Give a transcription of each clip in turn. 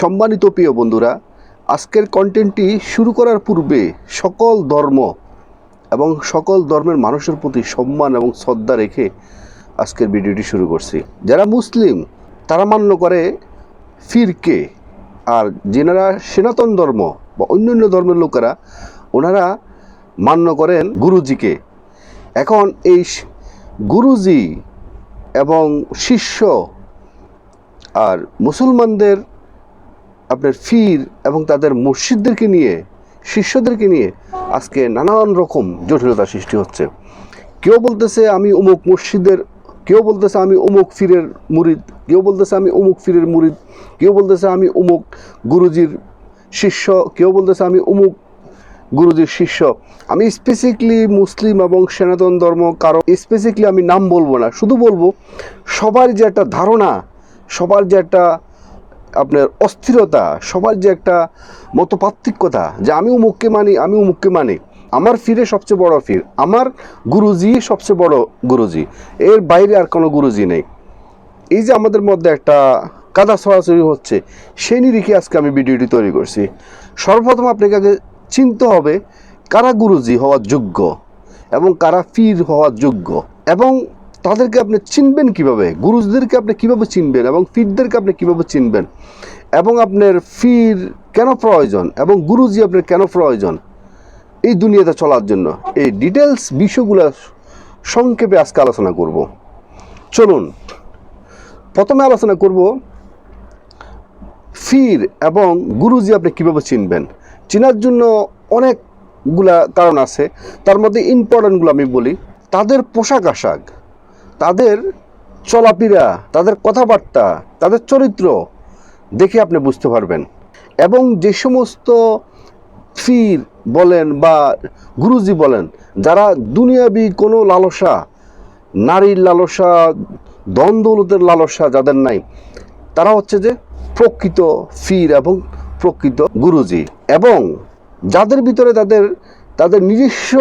সম্মানিত প্রিয় বন্ধুরা, আজকের কন্টেন্টটি শুরু করার পূর্বে সকল ধর্ম এবং সকল ধর্মের মানুষের প্রতি সম্মান এবং শ্রদ্ধা রেখে আজকের ভিডিওটি শুরু করছি। যারা মুসলিম, তারা মান্য করে ফিরকে, আর যেনারা সনাতন ধর্ম বা অন্যান্য ধর্মের লোকেরা, ওনারা মান্য করেন গুরুজিকে। এখন এই গুরুজি এবং শিষ্য আর মুসলমানদের আপনার ফির এবং তাদের মসজিদদেরকে নিয়ে, শিষ্যদেরকে নিয়ে আজকে নানান রকম জটিলতা সৃষ্টি হচ্ছে। কেউ বলতেছে আমি অমুক মসজিদের কেউ বলতেছে আমি অমুক ফিরের মুরিদ, কেউ বলতেছে আমি অমুক ফিরের মুরিদ, কেউ বলতেছে আমি অমুক গুরুজির শিষ্য, কেউ বলতেছে আমি অমুক গুরুজির শিষ্য। আমি স্পেসিফিকলি মুসলিম এবং সনাতন ধর্ম কারও স্পেসিফিকলি আমি নাম বলব না, শুধু বলব সবার যে একটা ধারণা, সবার যে একটা আপনার অস্থিরতা, সবার যে একটা মতপার্থক্যতা, যে আমি উমুককে মানি আমি উমুককে মানি, আমার ফিরে সবচেয়ে বড় ফির, আমার গুরুজি সবচেয়ে বড় গুরুজি, এর বাইরে আর কোনো গুরুজি নেই। এই যে আমাদের মধ্যে একটা কাদা ছড়াছড়ি হচ্ছে, সেই নিরিখে আজকে আমি ভিডিওটি তৈরি করছি। সর্বপ্রথম আপনাকে আগে চিনতে হবে, কারা গুরুজি হওয়ার যোগ্য এবং কারা ফির হওয়ার যোগ্য এবং তাদেরকে আপনি চিনবেন কীভাবে? গুরুজদেরকে আপনি কীভাবে চিনবেন? এবং ফিরদেরকে আপনি কীভাবে চিনবেন? এবং আপনার ফির কেন প্রয়োজন? এবং গুরুজি আপনার কেন প্রয়োজন? এই দুনিয়াতে চলার জন্য। এই ডিটেলস বিষয়গুলো সংক্ষেপে আজকে আলোচনা করব। চলুন, প্রথমে আলোচনা করব ফির এবং গুরুজি আপনি কীভাবে চিনবেন? চেনার জন্য অনেকগুলা কারণ আছে। তার মধ্যে ইম্পর্টেন্টগুলো আমি বলি। তাদের পোশাক আশাক তাদের চলাফেরা, তাদের কথাবার্তা, তাদের চরিত্র দেখে আপনি বুঝতে পারবেন। এবং যে সমস্ত ফির বলেন বা গুরুজি বলেন, যারা দুনিয়াবি কোনো লালসা, নারীর লালসা, দ্বন্দ্বলতের লালসা যাদের নাই, তারা হচ্ছে যে প্রকৃত ফির এবং প্রকৃত গুরুজি। এবং যাদের ভিতরে তাদের তাদের নিজস্ব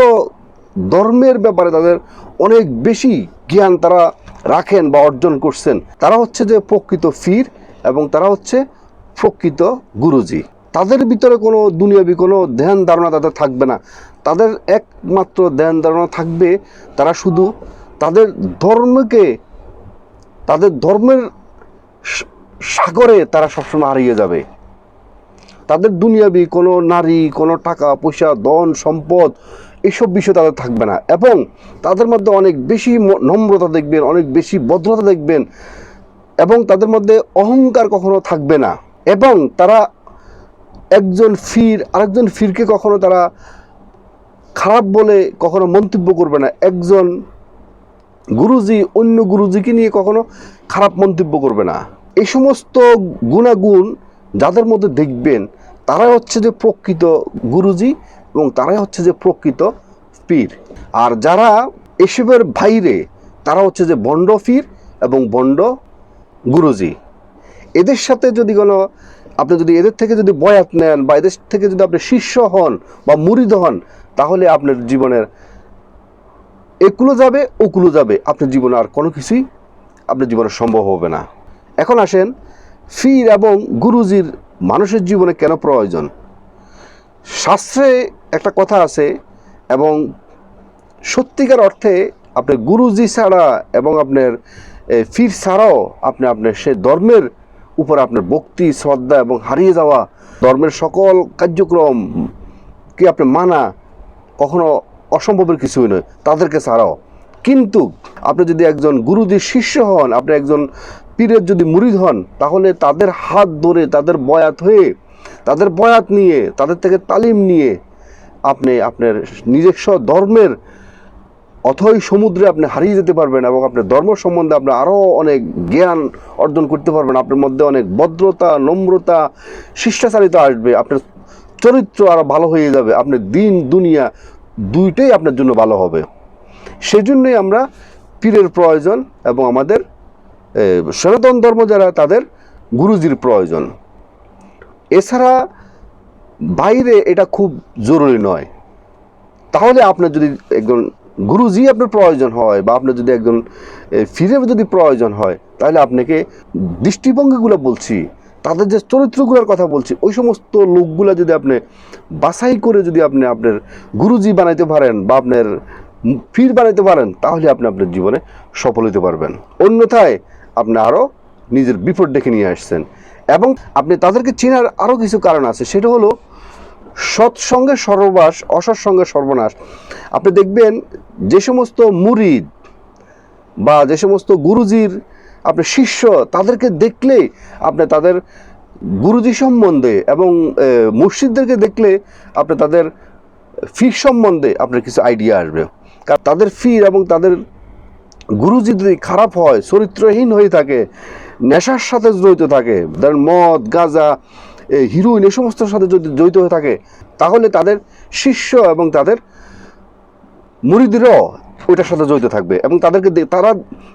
ধর্মের ব্যাপারে তাদের অনেক বেশি জ্ঞান তারা রাখেন বা অর্জন করছেন। তারা হচ্ছে যে প্রকৃত ফির এবং তারা হচ্ছে প্রকৃত গুরুজি। তাদের ভিতরে কোনো দুনিয়াবি কোনো ধ্যান ধারণা তাদের থাকবে না। তাদের একমাত্র ধ্যান ধারণা থাকবে তারা শুধু তাদের ধর্মকে, তাদের ধর্মের সাগরে তারা সবসময় হারিয়ে যাবে। তাদের দুনিয়াবি কোনো নারী, কোনো টাকা, পয়সা, ধন, সম্পদ এসব বিষয় তাদের থাকবে না। এবং তাদের মধ্যে অনেক বেশি নম্রতা দেখবেন, অনেক বেশি ভদ্রতা দেখবেন এবং তাদের মধ্যে অহংকার কখনো থাকবে না। এবং তারা একজন ফির, আরেকজন ফিরকে কখনো তারা খারাপ বলে কখনো মন্তব্য করবে না। একজন গুরুজি অন্য গুরুজিকে নিয়ে কখনো খারাপ মন্তব্য করবে না। এই সমস্ত গুণাগুণ যাদের মধ্যে দেখবেন তারা হচ্ছে যে প্রকৃত গুরুজি এবং তারাই হচ্ছে যে প্রকৃত পীর। আর যারা এসবের বাইরে, তারা হচ্ছে যে বন্ড ফির এবং বন্ড গুরুজি। এদের সাথে যদি কোনো, আপনি যদি এদের থেকে যদি বয়াত নেন বা এদের থেকে যদি আপনি শিষ্য হন বা মুরিদ হন, তাহলে আপনার জীবনের একুলো যাবে, ওকুলো যাবে। আপনার জীবনে আর কোনো কিছুই আপনার জীবনে সম্ভব হবে না। এখন আসেন ফির এবং গুরুজির মানুষের জীবনে কেন প্রয়োজন? শাস্ত্রে একটা কথা আছে এবং সত্যিকার অর্থে আপনার গুরুজি ছাড়া এবং আপনার ফির ছাড়াও আপনি আপনার সে ধর্মের উপর আপনার ভক্তি, শ্রদ্ধা এবং হারিয়ে যাওয়া ধর্মের সকল কার্যক্রম কি আপনি মানা কখনো অসম্ভবের কিছুই নয়, তাদেরকে ছাড়াও। কিন্তু আপনি যদি একজন গুরুজির শিষ্য হন, আপনি একজন পীরের যদি মুরিদ হন, তাহলে তাদের হাত ধরে, তাদের বয়াত হয়ে তাদের বয়াত নিয়ে, তাদের থেকে তালিম নিয়ে আপনি আপনার নিজস্ব ধর্মের, অথই সমুদ্রে আপনি হারিয়ে যেতে পারবেন এবং আপনার ধর্ম সম্বন্ধে আপনি আরও অনেক জ্ঞান অর্জন করতে পারবেন। আপনার মধ্যে অনেক ভদ্রতা, নম্রতা, শিষ্টাচারিতা আসবে। আপনার চরিত্র আরও ভালো হয়ে যাবে। আপনার দিন, দুনিয়া দুইটাই আপনার জন্য ভালো হবে। সেজন্যই আমরা পীরের প্রয়োজন এবং আমাদের সনাতন ধর্ম যারা, তাদের গুরুজির প্রয়োজন। এছাড়া বাইরে এটা খুব জরুরি নয়। তাহলে আপনার যদি একজন গুরুজি আপনার প্রয়োজন হয় বা আপনার যদি একজন ফিরে যদি প্রয়োজন হয়, তাহলে আপনাকে দৃষ্টিভঙ্গিগুলো বলছি, তাদের যে চরিত্রগুলোর কথা বলছি, ওই সমস্ত লোকগুলা যদি আপনি বাছাই করে যদি আপনি আপনার গুরুজি বানাইতে পারেন বা আপনার ফির বানাইতে পারেন, তাহলে আপনি আপনার জীবনে সফল হতে পারবেন। অন্যথায় আপনি আরও নিজের বিপদ ডেকে নিয়ে আসছেন। এবং আপনি তাদেরকে চেনার আরও কিছু কারণ আছে। সেটা হলো সৎসঙ্গে সর্ববাস অসৎসঙ্গে সর্বনাশ। আপনি দেখবেন যে সমস্ত মুরিদ বা যে সমস্ত গুরুজির আপনি শিষ্য তাদেরকে দেখলে আপনি তাদের গুরুজি সম্বন্ধে এবং এ, মুর্শিদদেরকে দেখলে আপনি তাদের ফির সম্বন্ধে আপনার কিছু আইডিয়া আসবে। কারণ তাদের ফির এবং তাদের গুরুজি যদি খারাপ হয় চরিত্রহীন হয়ে থাকে নেশার সাথে জড়িত থাকে ধরেন মদ, গাঁজা হিরোইন এ সমস্তর সাথে যদি জড়িত হয়ে থাকে, তাহলে তাদের শিষ্য এবং তাদের মুরিদিরও ওইটার সাথে জড়িত থাকবে এবং তাদেরকে তারা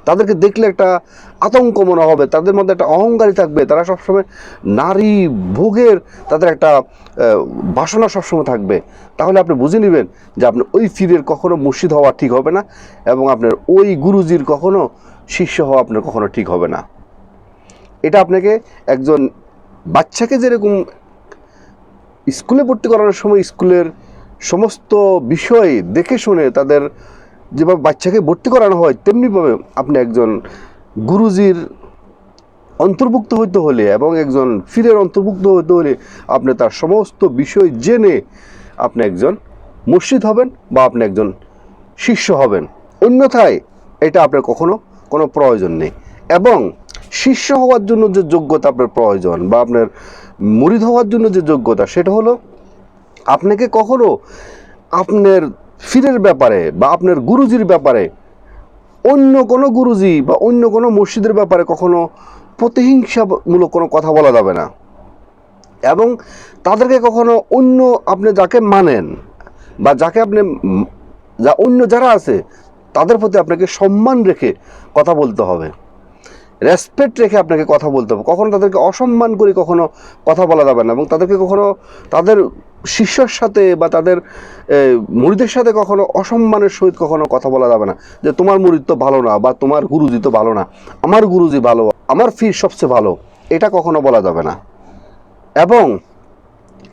তাদেরকে দেখলে একটা আতঙ্ক মনে হবে, তাদের মধ্যে একটা অহংকারী থাকবে, তারা সবসময় নারী ভোগের তাদের একটা বাসনা সবসময় থাকবে। তাহলে আপনি বুঝে নেবেন যে আপনি ওই ফিরের কখনো মুর্শিদ হওয়া ঠিক হবে না এবং আপনার ওই গুরুজির কখনো শিষ্য হওয়া আপনার কখনো ঠিক হবে না। আপনাকে একজন বাচ্চাকে যেরকম স্কুলে ভর্তি করানোর সময় স্কুলের সমস্ত বিষয় দেখে শুনে তাদের যেভাবে বাচ্চাকে ভর্তি করানো হয়, তেমনিভাবে আপনি একজন গুরুজির অন্তর্ভুক্ত হইতে হলে এবং একজন ফিরের অন্তর্ভুক্ত হতে হলে আপনি তার সমস্ত বিষয় জেনে আপনি একজন মসজিদ হবেন বা আপনি একজন শিষ্য হবেন। অন্যথায় এটা আপনার কখনো কোনো প্রয়োজন নেই। এবং শিষ্য হওয়ার জন্য যে যোগ্যতা আপনার প্রয়োজন বা আপনার মুরিদ হওয়ার জন্য যে যোগ্যতা, সেটা হলো আপনাকে কখনো আপনার ফিরের ব্যাপারে বা আপনার গুরুজির ব্যাপারে, অন্য কোনো গুরুজি বা অন্য কোনো মসজিদের ব্যাপারে কখনো প্রতিহিংসামূলক কোনো কথা বলা যাবে না। এবং তাদেরকে কখনো অন্য আপনি যাকে মানেন বা যাকে আপনি যা অন্য যারা আছে, তাদের প্রতি আপনাকে সম্মান রেখে কথা বলতে হবে। রেসপেক্ট রেখে আপনাকে কথা বলতে হবে। কখনো তাদেরকে অসম্মান করে কখনো কথা বলা যাবে না এবং তাদেরকে কখনো তাদের শিষ্যর সাথে বা তাদের এ, মুরিদের সাথে কখনো অসম্মানের সহিত কখনো কথা বলা যাবে না। যে তোমার মুরিদ তো ভালো না বা তোমার গুরুজি তো ভালো না আমার গুরুজি ভালো আমার ফির সবচেয়ে ভালো এটা কখনো বলা যাবে না। এবং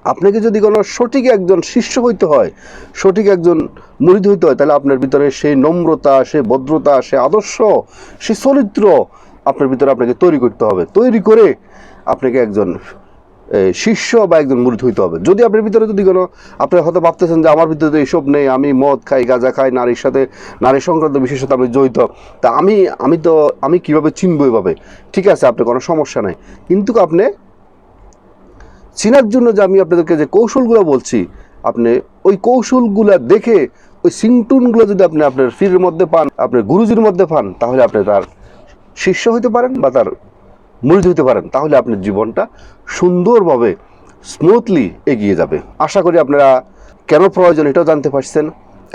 আপনাকে যদি কোনো সঠিক একজন শিষ্য হইতে হয় সঠিক একজন মুরিদ হইতে হয় তাহলে আপনার ভিতরে সেই নম্রতা সেই ভদ্রতা সে আদর্শ সে চরিত্র আপনার ভিতরে আপনাকে তৈরি করতে হবে। তৈরি করে আপনাকে একজন শিষ্য বা একজন মুরিদ হইতে হবে। যদি আপনার ভিতরে যদি কোনো, আপনি হয়তো ভাবতেছেন যে আমার ভিতরে এইসব নেই, আমি মদ খাই, গাঁজা খাই, নারীর সাথে, নারী সংক্রান্ত সাথে আমি জড়িত, তা আমি আমি তো, আমি কীভাবে চিনবো এভাবে? ঠিক আছে, আপনার কোনো সমস্যা নাই। কিন্তু আপনি চিনার জন্য যে আমি আপনাদেরকে যে কৌশলগুলো বলছি, আপনি ওই কৌশলগুলো দেখে, ওই সিংটুনগুলো যদি আপনি আপনার ফিরের মধ্যে পান, আপনার গুরুজির মধ্যে পান, তাহলে আপনি তার শিষ্য হইতে পারেন বা তার মুরিদ হইতে পারেন, তাহলে আপনার জীবনটা সুন্দরভাবে স্মুথলি এগিয়ে যাবে। আশা করি আপনারা কেন প্রয়োজন এটাও জানতে পারছেন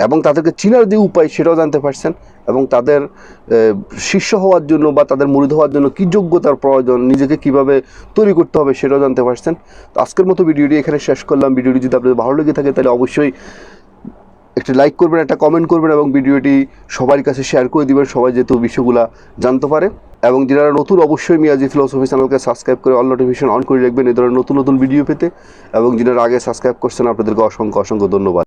এবং তাদেরকে চিনার যে উপায় সেটাও জানতে পারছেন এবং তাদের শিষ্য হওয়ার জন্য বা তাদের মুরিদ হওয়ার জন্য কী যোগ্যতার প্রয়োজন, নিজেকে কীভাবে তৈরি করতে হবে সেটাও জানতে পারছেন। তো আজকের মতো ভিডিওটি এখানে শেষ করলাম। ভিডিওটি যদি আপনাদের ভালো লেগে থাকে তাহলে অবশ্যই একটি লাইক করবেন, একটা কমেন্ট করবেন এবং ভিডিওটি সবার কাছে শেয়ার করে দেবেন, সবাই যেহেতু বিষয়গুলো জানতে পারে। এবং যারা নতুন, অবশ্যই মিয়াজি ফিলোসফি চ্যানেলকে সাবস্ক্রাইব করে অল নোটিফিকেশন অন করে রাখবেন এই ধরনের নতুন নতুন ভিডিও পেতে। এবং যারা আগে সাবস্ক্রাইব করছেন, আপনাদেরকে অসংখ্য অসংখ্য ধন্যবাদ।